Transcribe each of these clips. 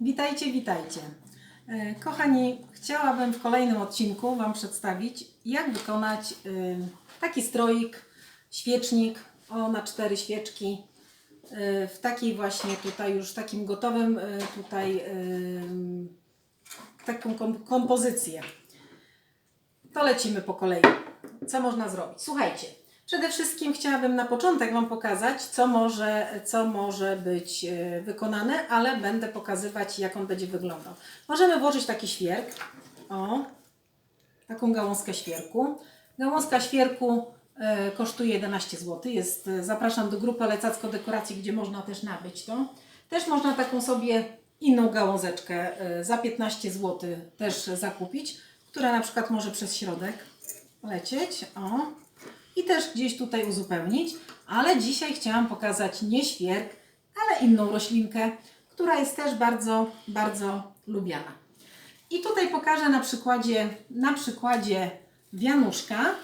Witajcie, witajcie. E, Kochani, chciałabym w kolejnym odcinku Wam przedstawić, jak wykonać y, taki stroik, świecznik o na cztery świeczki y, w takiej właśnie tutaj już takim gotowym y, tutaj taką kom- kompozycję. To lecimy po kolei. Co można zrobić? Słuchajcie, przede wszystkim chciałabym na początek Wam pokazać, co może, co może być e, wykonane, ale będę pokazywać, jak on będzie wyglądał. Możemy włożyć taki świerk. O, taką gałązkę świerku. Gałązka świerku e, kosztuje 11 zł. Jest, e, zapraszam do grupy Lecacko Dekoracji, gdzie można też nabyć to. Też można taką sobie inną gałązeczkę za 15 zł też zakupić, która na przykład może przez środek lecieć. O. I też gdzieś tutaj uzupełnić. Ale dzisiaj chciałam pokazać nie świerk, ale inną roślinkę, która jest też bardzo, bardzo lubiana. I tutaj pokażę na przykładzie, na przykładzie wianuszka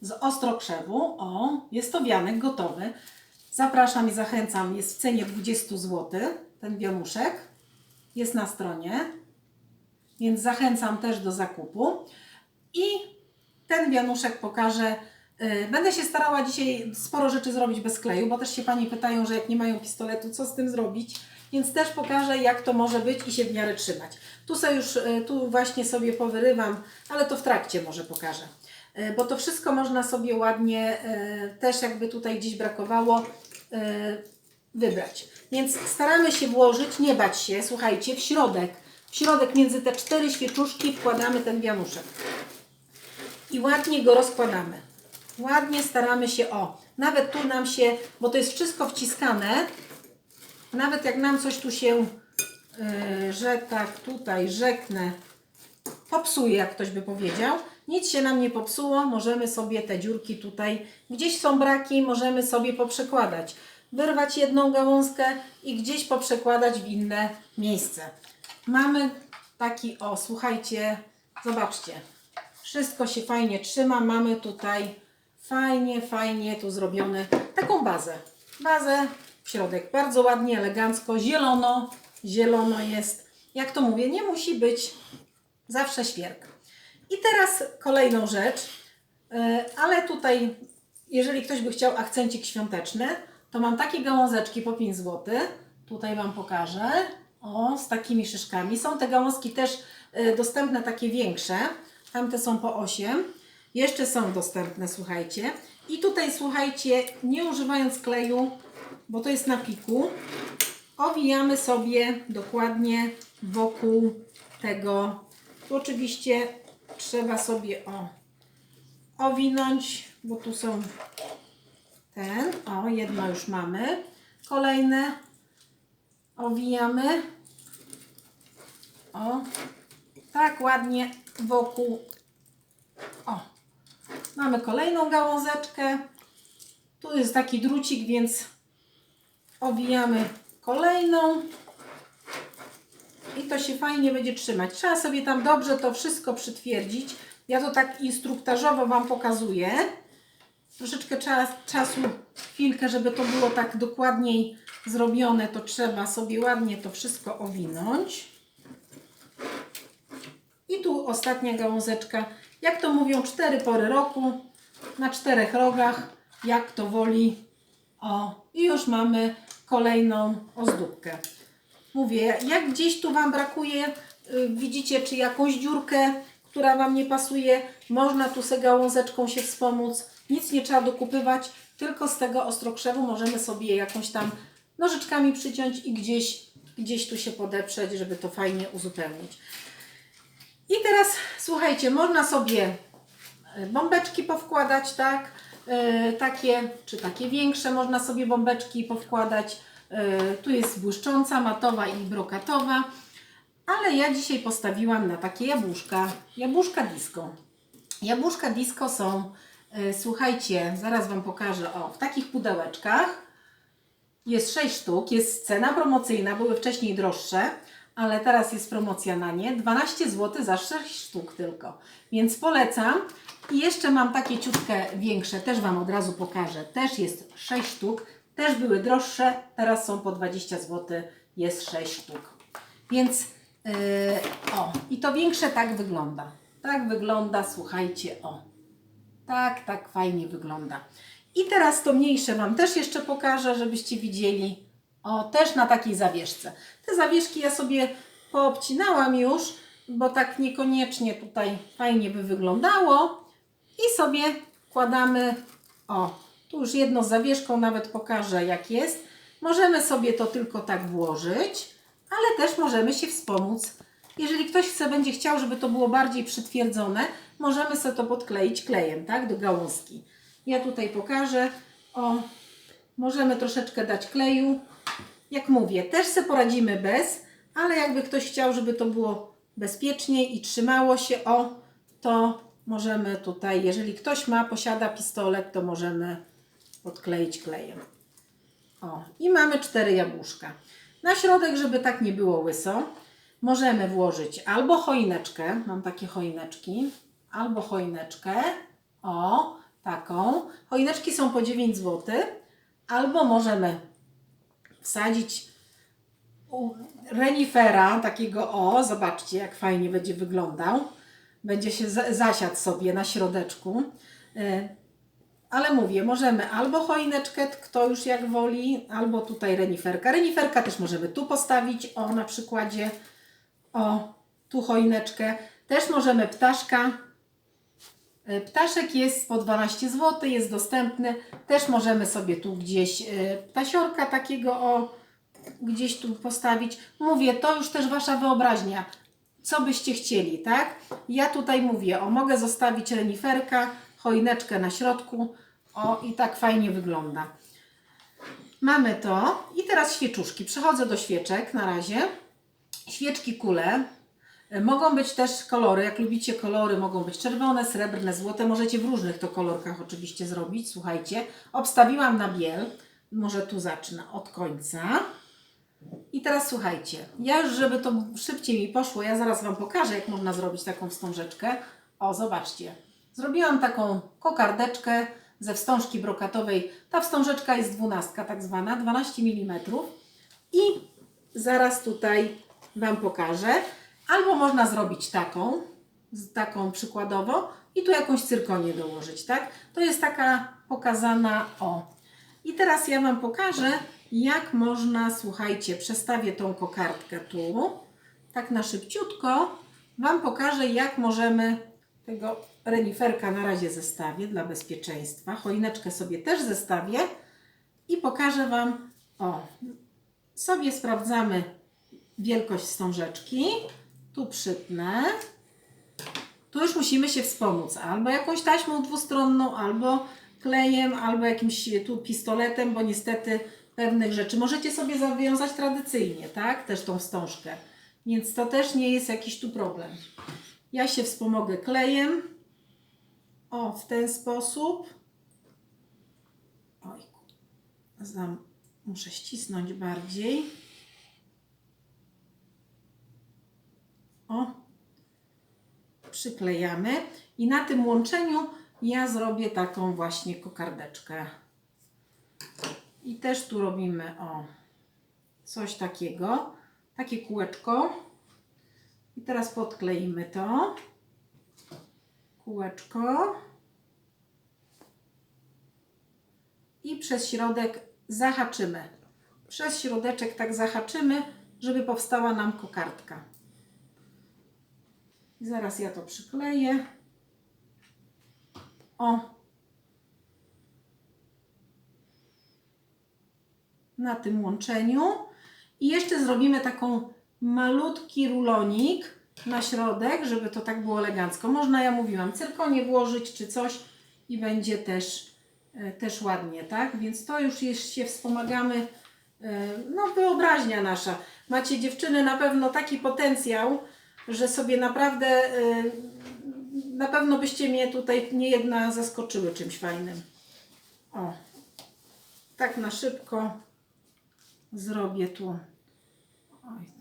z ostrokrzewu. O, jest to wianek gotowy. Zapraszam i zachęcam. Jest w cenie 20 zł ten wianuszek. Jest na stronie. Więc zachęcam też do zakupu. I ten wianuszek pokażę. Yy, Będę się starała dzisiaj sporo rzeczy zrobić bez kleju, bo też się Pani pytają, że jak nie mają pistoletu, co z tym zrobić. Więc też pokażę, jak to może być i się w miarę trzymać. Tu sobie już, yy, tu właśnie sobie powyrywam, ale to w trakcie może pokażę. Yy, Bo to wszystko można sobie ładnie, też jakby tutaj gdzieś brakowało, wybrać. Więc staramy się włożyć, nie bać się, słuchajcie, w środek. W środek między te cztery świeczuszki wkładamy ten wianuszek i ładnie go rozkładamy. Ładnie staramy się, o, nawet tu nam się, bo to jest wszystko wciskane, nawet jak nam coś tu się, yy, że tak tutaj rzeknę, popsuje, jak ktoś by powiedział, nic się nam nie popsuło, możemy sobie te dziurki tutaj, gdzieś są braki, możemy sobie poprzekładać. Wyrwać jedną gałązkę i gdzieś poprzekładać w inne miejsce. Mamy taki, o, słuchajcie, zobaczcie, wszystko się fajnie trzyma. Mamy tutaj fajnie, fajnie tu zrobione taką bazę. Bazę w środek. Bardzo ładnie, elegancko, zielono. Zielono jest. Jak to mówię, nie musi być zawsze świerk. I teraz kolejną rzecz. Yy, Ale tutaj, jeżeli ktoś by chciał akcencik świąteczny, to mam takie gałązeczki po 5 zł. Tutaj Wam pokażę. O, z takimi szyszkami. Są te gałązki też y, dostępne, takie większe. Tamte są po 8. Jeszcze są dostępne, słuchajcie. I tutaj, słuchajcie, nie używając kleju, bo to jest na piku, owijamy sobie dokładnie wokół tego. Tu oczywiście trzeba sobie o, owinąć, bo tu są ten. O, jedno już mamy. Kolejne owijamy. O, tak ładnie wokół. Mamy kolejną gałązeczkę. Tu jest taki drucik, więc owijamy kolejną. I to się fajnie będzie trzymać. Trzeba sobie tam dobrze to wszystko przytwierdzić. Ja to tak instruktażowo Wam pokazuję. Troszeczkę czas, czasu, chwilkę, żeby to było tak dokładniej zrobione, to trzeba sobie ładnie to wszystko owinąć. I tu ostatnia gałązeczka. Jak to mówią, cztery pory roku, na czterech rogach, jak kto woli. O, i już mamy kolejną ozdóbkę. Mówię, jak gdzieś tu Wam brakuje, y, widzicie, czy jakąś dziurkę, która Wam nie pasuje, można tu se gałązeczką się wspomóc. Nic nie trzeba dokupywać, tylko z tego ostrokrzewu możemy sobie jakąś tam nożyczkami przyciąć i gdzieś, gdzieś tu się podeprzeć, żeby to fajnie uzupełnić. I teraz słuchajcie, można sobie e, bombeczki powkładać, tak? E, takie, czy takie większe, można sobie bombeczki powkładać. E, tu jest błyszcząca, matowa i brokatowa. Ale ja dzisiaj postawiłam na takie jabłuszka. Jabłuszka disco. Jabłuszka disco są, słuchajcie, zaraz Wam pokażę, o, w takich pudełeczkach. Jest 6 sztuk, jest cena promocyjna, były wcześniej droższe, ale teraz jest promocja na nie. 12 zł za 6 sztuk tylko. Więc polecam. I jeszcze mam takie ciutkę większe, też Wam od razu pokażę. Też jest 6 sztuk, też były droższe, teraz są po 20 zł, jest 6 sztuk. Więc yy, o, i to większe tak wygląda. Tak wygląda, słuchajcie, o. Tak, tak fajnie wygląda. I teraz to mniejsze Wam też jeszcze pokażę, żebyście widzieli. O, też na takiej zawieszce. Te zawieszki ja sobie poobcinałam już, bo tak niekoniecznie tutaj fajnie by wyglądało. I sobie wkładamy, o, tu już jedno z zawieszką nawet pokażę jak jest. Możemy sobie to tylko tak włożyć, ale też możemy się wspomóc. Jeżeli ktoś chce, będzie chciał, żeby to było bardziej przytwierdzone, możemy sobie to podkleić klejem, tak, do gałązki. Ja tutaj pokażę, o, możemy troszeczkę dać kleju. Jak mówię, też sobie poradzimy bez, ale jakby ktoś chciał, żeby to było bezpieczniej i trzymało się, o, to możemy tutaj, jeżeli ktoś ma, posiada pistolet, to możemy podkleić klejem. O, i mamy cztery jabłuszka. Na środek, żeby tak nie było łyso, możemy włożyć albo choineczkę, mam takie choineczki, albo choineczkę, o, taką. Choineczki są po 9 zł, albo możemy wsadzić renifera, takiego o, zobaczcie jak fajnie będzie wyglądał. Będzie się za- zasiadł sobie na środeczku. E, Ale mówię, możemy albo choineczkę, kto już jak woli, albo tutaj reniferka. Reniferka też możemy tu postawić, o na przykładzie, o tu choineczkę. Też możemy ptaszka. E, Ptaszek jest po 12 zł, jest dostępny. Też możemy sobie tu gdzieś e, ptasiorka takiego o gdzieś tu postawić. Mówię, to już też Wasza wyobraźnia. Co byście chcieli, tak? Ja tutaj mówię, o mogę zostawić reniferka, choineczkę na środku. O i tak fajnie wygląda. Mamy to. I teraz świeczuszki. Przechodzę do świeczek na razie. Świeczki kule. Mogą być też kolory, jak lubicie kolory, mogą być czerwone, srebrne, złote. Możecie w różnych to kolorkach oczywiście zrobić. Słuchajcie, obstawiłam na biel. Może tu zacznę od końca. I teraz słuchajcie, ja żeby to szybciej mi poszło, ja zaraz Wam pokażę, jak można zrobić taką wstążeczkę. O, zobaczcie. Zrobiłam taką kokardeczkę ze wstążki brokatowej. Ta wstążeczka jest dwunastka tak zwana, 12 mm. I zaraz tutaj Wam pokażę. Albo można zrobić taką, taką przykładowo i tu jakąś cyrkonię dołożyć, tak? To jest taka pokazana, o. I teraz ja Wam pokażę, jak można, słuchajcie, przestawię tą kokardkę tu, tak na szybciutko. Wam pokażę, jak możemy tego reniferka na razie zestawię dla bezpieczeństwa. Choineczkę sobie też zestawię i pokażę Wam, o, sobie sprawdzamy wielkość wstążeczki. Tu przytnę. Tu już musimy się wspomóc albo jakąś taśmą dwustronną, albo klejem, albo jakimś tu pistoletem, bo niestety pewnych rzeczy możecie sobie zawiązać tradycyjnie, tak? Też tą wstążkę. Więc to też nie jest jakiś tu problem. Ja się wspomogę klejem. O, w ten sposób. Oj, muszę ścisnąć bardziej. O, przyklejamy i na tym łączeniu ja zrobię taką właśnie kokardeczkę. I też tu robimy o coś takiego, takie kółeczko. I teraz podkleimy to. Kółeczko. I przez środek zahaczymy. Przez środeczek tak zahaczymy, żeby powstała nam kokardka. I zaraz ja to przykleję. O. Na tym łączeniu. I jeszcze zrobimy taką malutki rulonik na środek, żeby to tak było elegancko. Można, ja mówiłam, cyrkonię włożyć czy coś i będzie też, e, też ładnie, tak? Więc to już się wspomagamy, e, no wyobraźnia nasza. Macie dziewczyny na pewno taki potencjał, że sobie naprawdę, e, na pewno byście mnie tutaj nie jedna zaskoczyły czymś fajnym. O, tak na szybko zrobię tu. Oj.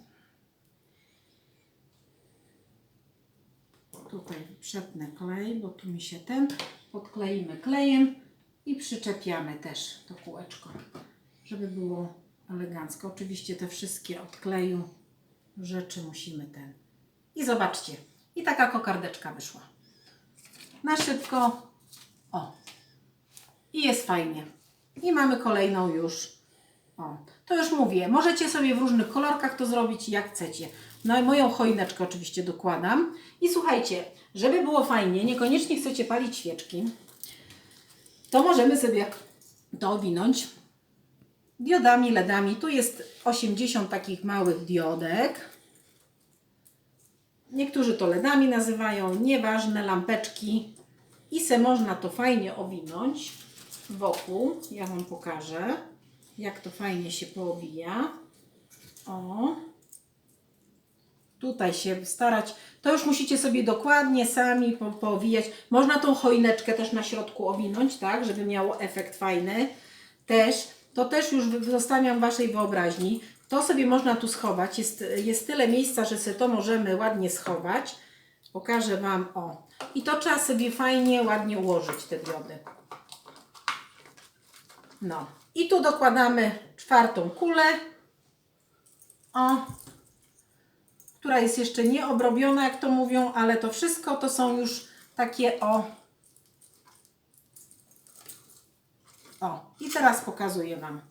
Tutaj przetnę klej, bo tu mi się ten podkleimy klejem i przyczepiamy też to kółeczko, żeby było elegancko. Oczywiście te wszystkie od kleju rzeczy musimy ten. I zobaczcie. I taka kokardeczka wyszła. Na szybko. O. I jest fajnie. I mamy kolejną już. O. To już mówię. Możecie sobie w różnych kolorkach to zrobić jak chcecie. No i moją choineczkę oczywiście dokładam. I słuchajcie, żeby było fajnie, niekoniecznie chcecie palić świeczki, to możemy sobie to owinąć diodami, LEDami. Tu jest 80 takich małych diodek. Niektórzy to LEDami nazywają, nieważne, lampeczki. I se można to fajnie owinąć wokół. Ja Wam pokażę, jak to fajnie się poowija. O. Tutaj się starać. To już musicie sobie dokładnie sami po, poowijać. Można tą choineczkę też na środku owinąć, tak, żeby miało efekt fajny. Też, to też już zostawiam Waszej wyobraźni. To sobie można tu schować. Jest, jest tyle miejsca, że sobie to możemy ładnie schować. Pokażę Wam, o. I to trzeba sobie fajnie, ładnie ułożyć te diody. No. I tu dokładamy czwartą kulę. O, która jest jeszcze nieobrobiona, jak to mówią, ale to wszystko to są już takie o. O, i teraz pokazuję Wam.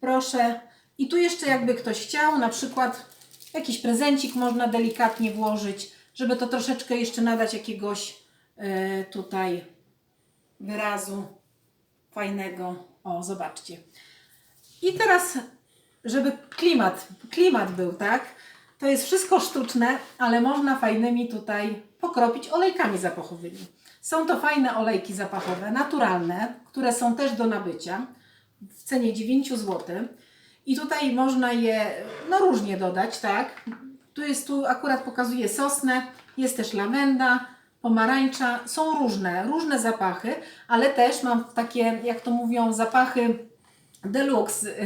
Proszę. I tu jeszcze jakby ktoś chciał, na przykład jakiś prezencik można delikatnie włożyć, żeby to troszeczkę jeszcze nadać jakiegoś e, tutaj wyrazu fajnego. O, zobaczcie. I teraz, żeby klimat, klimat był, tak? To jest wszystko sztuczne, ale można fajnymi tutaj pokropić olejkami zapachowymi. Są to fajne olejki zapachowe, naturalne, które są też do nabycia w cenie 9 zł. I tutaj można je no różnie dodać, tak? Tu jest, tu akurat pokazuje sosnę, jest też lawenda, pomarańcza, są różne, różne zapachy, ale też mam takie, jak to mówią, zapachy deluxe,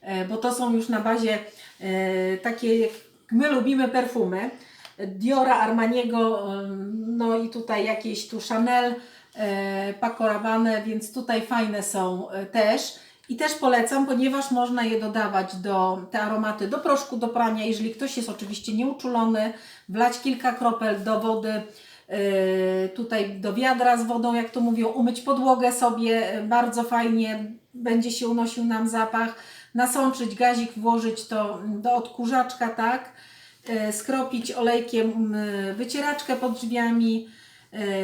e, bo to są już na bazie e, takie, jak my lubimy perfumy, Diora, Armaniego, no i tutaj jakieś tu Chanel, e, Paco Rabanne, więc tutaj fajne są też. I też polecam, ponieważ można je dodawać do te aromaty do proszku do prania, jeżeli ktoś jest oczywiście nieuczulony, wlać kilka kropel do wody, e, tutaj do wiadra z wodą, jak to mówią, umyć podłogę sobie, e, bardzo fajnie będzie się unosił nam zapach, nasączyć gazik, włożyć to do odkurzaczka, tak, e, skropić olejkiem wycieraczkę pod drzwiami,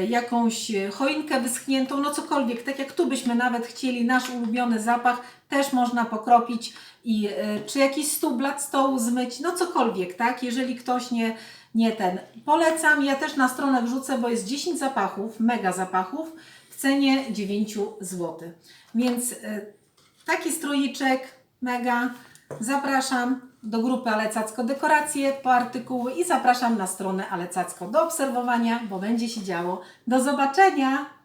jakąś choinkę wyschniętą, no cokolwiek, tak jak tu byśmy nawet chcieli nasz ulubiony zapach, też można pokropić i e, czy jakiś stół, blat stołu zmyć, no cokolwiek, tak, jeżeli ktoś nie, nie ten. Polecam, ja też na stronę wrzucę, bo jest 10 zapachów, mega zapachów, w cenie 9 zł. Więc e, taki stroiczek, mega, zapraszam do grupy Alecacko Dekoracje po artykuły i zapraszam na stronę Alecacko do obserwowania, bo będzie się działo. Do zobaczenia!